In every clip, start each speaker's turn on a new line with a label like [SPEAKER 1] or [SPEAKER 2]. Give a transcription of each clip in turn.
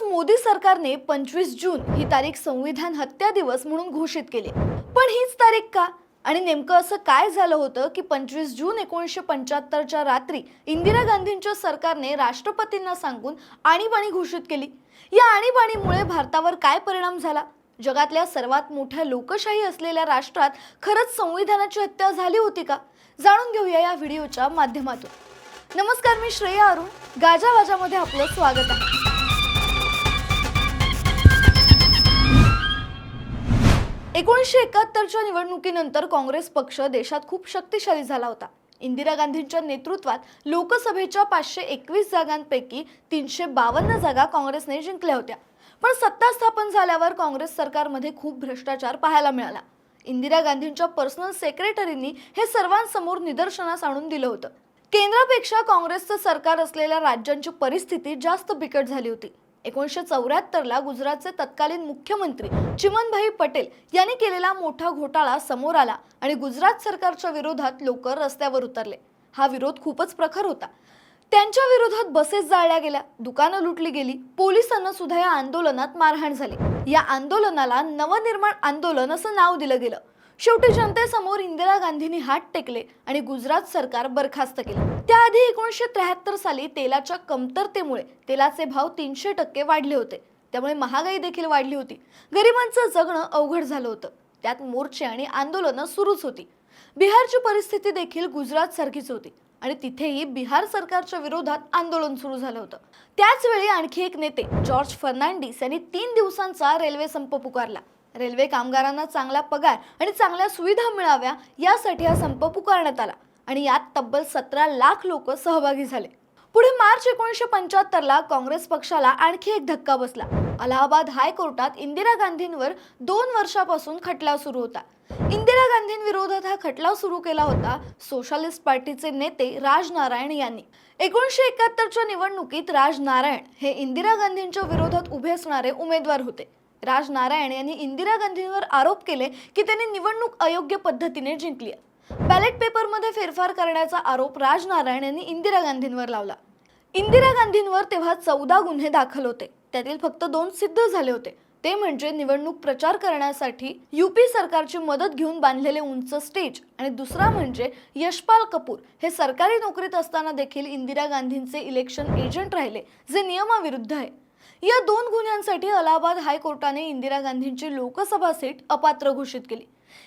[SPEAKER 1] नुकतंच मोदी सरकारने पंचवीस जून ही तारीख संविधान हत्या दिवस म्हणून घोषित केली. पण हीच तारीख का? आणि नेमकं असं काय झालं होतं की पंचवीस जून एकोणीसशे पंच्याहत्तरच्या रात्री इंदिरा गांधींच्या सरकारने राष्ट्रपतींना सांगून आणीबाणी घोषित केली? या आणीबाणीमुळे भारतावर काय परिणाम झाला? जगातल्या सर्वात मोठ्या लोकशाही असलेल्या राष्ट्रात खरंच संविधानाची हत्या झाली होती का? जाणून घेऊया या व्हिडिओच्या माध्यमातून. नमस्कार मी श्रेया अरुण. गाजावाजामध्ये आपलं स्वागत आहे. एकोणीसशे एकाहत्तरच्या निवडणुकीनंतर काँग्रेस पक्ष देशात खूप शक्तिशाली झाला होता. इंदिरा गांधींच्या नेतृत्वात लोकसभेच्या पाचशे एकवीस जागांपैकी तीनशे बावन्न जागा काँग्रेसने जिंकल्या होत्या. पण सत्ता स्थापन झाल्यावर काँग्रेस सरकारमध्ये खूप भ्रष्टाचार पाहायला मिळाला. इंदिरा गांधींच्या पर्सनल सेक्रेटरींनी हे सर्वांसमोर निदर्शनास आणून दिलं होतं. केंद्रापेक्षा काँग्रेसचं सरकार असलेल्या राज्यांची परिस्थिती जास्त बिकट झाली होती. एकोणीसशे चौऱ्याहत्तरला गुजरातचे तत्कालीन मुख्यमंत्री चिमनभाई पटेल यांनी केलेला मोठा घोटाळा समोर आला आणि गुजरात सरकारच्या विरोधात लोक रस्त्यावर उतरले. हा विरोध खूपच प्रखर होता. त्यांच्या विरोधात बसेस जाळल्या गेल्या दुकानं लुटली गेली पोलिसांना सुद्धा या आंदोलनात मारहाण झाली. या आंदोलनाला नवनिर्माण आंदोलन असं नाव दिलं गेलं. शेवटी जनतेसमोर इंदिरा गांधींनी हात टेकले आणि गुजरात सरकार बरखास्त केले. त्याआधी एकोणीसशे त्र्याहत्तर साली तेलाच्या कमतरतेमुळे तेलाचे भाव तीनशे टक्के वाढले होते. त्यामुळे महागाई देखील वाढली होती. गरिबांचं जगणं अवघड झालं होतं. त्यात मोर्चे आणि आंदोलनं सुरूच होती. बिहारची परिस्थिती देखील गुजरात सारखीच होती आणि तिथेही बिहार सरकारच्या विरोधात आंदोलन सुरू झालं होतं. त्याचवेळी आणखी एक नेते जॉर्ज फर्नांडिस यांनी तीन दिवसांचा रेल्वे संप पुकारला. रेल्वे कामगारांना चांगला पगार आणि चांगल्या सुविधा मिळाव्या यासाठी हा संप पुकारण्यात आला आणि यात तब्बल सतरा लाख लोक सहभागी झाले. पुढे मार्च एकोणीसशे पंच्याहत्तरला काँग्रेस पक्षाला आणखी एक धक्का बसला. अलाहाबाद हायकोर्टात इंदिरा गांधींवर दोन वर्षापासून खटला सुरू होता. इंदिरा गांधींविरोधात हा खटला सुरू केला होता सोशलिस्ट पार्टीचे नेते राजनारायण यांनी. एकोणीसशे एकाहत्तरच्या निवडणुकीत राजनारायण हे इंदिरा गांधींच्या विरोधात उभे असणारे उमेदवार होते. राज नारायण यांनी इंदिरा गांधींवर आरोप केले की त्यांनी निवडणूक अयोग्य पद्धतीने जिंकली. बॅलेट पेपरमध्ये फेरफार करण्याचा आरोप राज नारायण यांनी इंदिरा गांधींवर लावला. इंदिरा गांधींवर तेव्हा चौदा गुन्हे दाखल होते. त्यातील फक्त दोन सिद्ध झाले होते. ते म्हणजे निवडणूक प्रचार करण्यासाठी युपी सरकारची मदत घेऊन बांधलेले उंच स्टेज आणि दुसरा म्हणजे यशपाल कपूर हे सरकारी नोकरीत असताना देखील इंदिरा गांधींचे इलेक्शन एजंट राहिले जे नियमाविरुद्ध आहे. या दोन गुन्ह्यांसाठी अलाहाबाद हायकोर्टाने इंदिरा गांधींची लोकसभा सीट अपात्र घोषित केली.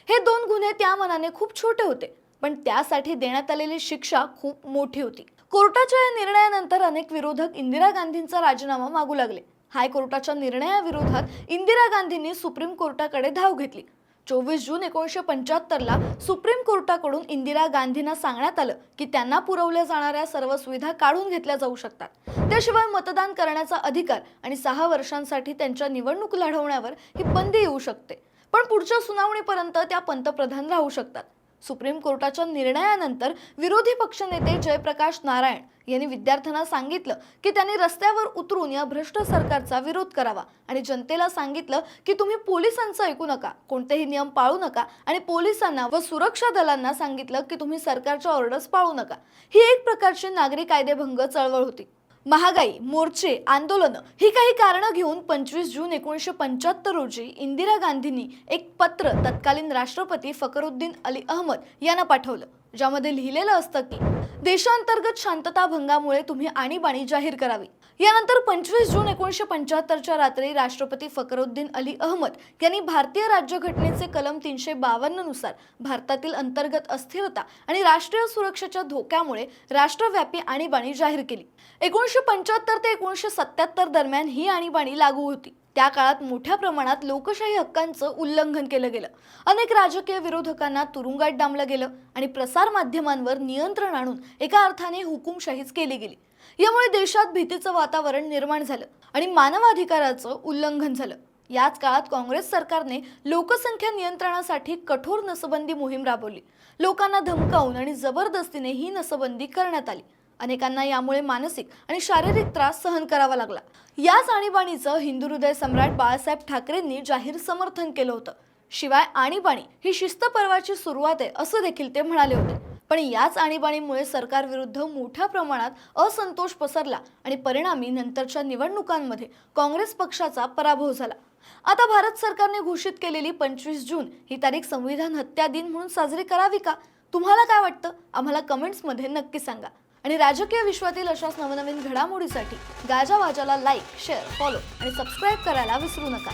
[SPEAKER 1] हे दोन गुन्हे त्या मनाने खूप छोटे होते पण त्यासाठी देण्यात आलेली शिक्षा खूप मोठी होती. कोर्टाच्या या निर्णयानंतर अनेक विरोधक इंदिरा गांधींचा राजीनामा मागू लागले. हायकोर्टाच्या निर्णयाविरोधात इंदिरा गांधींनी सुप्रीम कोर्टाकडे धाव घेतली. चोवीस जून एकोणीसशे पंच्याहत्तरला सुप्रीम कोर्टाकडून इंदिरा गांधींना सांगण्यात आलं की त्यांना पुरवल्या जाणाऱ्या सर्व सुविधा काढून घेतल्या जाऊ शकतात. त्याशिवाय मतदान करण्याचा अधिकार आणि सहा वर्षांसाठी त्यांच्या निवडणूक लढवण्यावर ही बंदी येऊ शकते. पण पुढच्या सुनावणीपर्यंत त्या पंतप्रधान राहू शकतात. सुप्रीम कोर्टाच्या निर्णयानंतर विरोधी पक्षनेते जयप्रकाश नारायण यांनी विद्यार्थ्यांना सांगितलं की त्यांनी रस्त्यावर उतरून या भ्रष्ट सरकारचा विरोध करावा. आणि जनतेला सांगितलं की तुम्ही पोलिसांचं ऐकू नका कोणतेही नियम पाळू नका आणि पोलिसांना व सुरक्षा दलांना सांगितलं की तुम्ही सरकारच्या ऑर्डर्स पाळू नका. ही एक प्रकारची नागरी कायदेभंग चळवळ होती. महागाई मोर्चे आंदोलनं ही काही कारणं घेऊन पंचवीस जून एकोणीसशे पंच्याहत्तर रोजी इंदिरा गांधींनी एक पत्र तत्कालीन राष्ट्रपती फकरुद्दीन अली अहमद यांना पाठवलं ज्यामध्ये लिहिलेलं असतं की देशांतर्गत शांतता भंगामुळे तुम्ही आणीबाणी जाहीर करावी. यानंतर पंचवीस जून एकोणीसशे पंच्याहत्तरच्या रात्री राष्ट्रपती फकरुद्दीन अली अहमद यांनी भारतीय राज्यघटनेचे कलम तीनशे बावन्ननुसार भारतातील अंतर्गत अस्थिरता आणि राष्ट्रीय सुरक्षेच्या धोक्यामुळे राष्ट्रव्यापी आणीबाणी जाहीर केली. एकोणीसशे पंच्याहत्तर ते एकोणीसशे सत्याहत्तर दरम्यान ही आणीबाणी लागू होती. त्या काळात मोठ्या प्रमाणात लोकशाही हक्कांचं उल्लंघन केलं गेलं. अनेक राजकीय विरोधकांना तुरुंगात डांबलं गेलं आणि प्रसार माध्यमांवर नियंत्रण आणून एका अर्थाने हुकुमशाहीच केली गेली. यामुळे देशात भीतीचं वातावरण निर्माण झालं आणि मानवाधिकाराचं उल्लंघन झालं. याच काळात काँग्रेस सरकारने लोकसंख्या नियंत्रणासाठी कठोर नसबंदी मोहीम राबवली. लोकांना धमकावून आणि जबरदस्तीने ही नसबंदी करण्यात आली. अनेकांना यामुळे मानसिक आणि शारीरिक त्रास सहन करावा लागला. याच आणीबाणीचं हिंदू हृदय सम्राट बाळासाहेब ठाकरेंनी जाहीर समर्थन केलं होतं. शिवाय आणीबाणी ही शिस्त पर्वाची सुरुवात आहे असं देखील ते म्हणाले होते. पण याच आणीबाणीमुळे सरकारविरुद्ध मोठ्या प्रमाणात असंतोष पसरला आणि परिणामी नंतरच्या निवडणुकांमध्ये काँग्रेस पक्षाचा पराभव झाला. आता भारत सरकारने घोषित केलेली पंचवीस जून ही तारीख संविधान हत्या दिन म्हणून साजरी करावी का? तुम्हाला काय वाटतं? आम्हाला कमेंट्समध्ये नक्की सांगा. आणि राजकीय विश्वातील अशाच नवनवीन घडामोडीसाठी गाजावाजाला लाईक शेअर फॉलो आणि सबस्क्राईब करायला विसरू नका.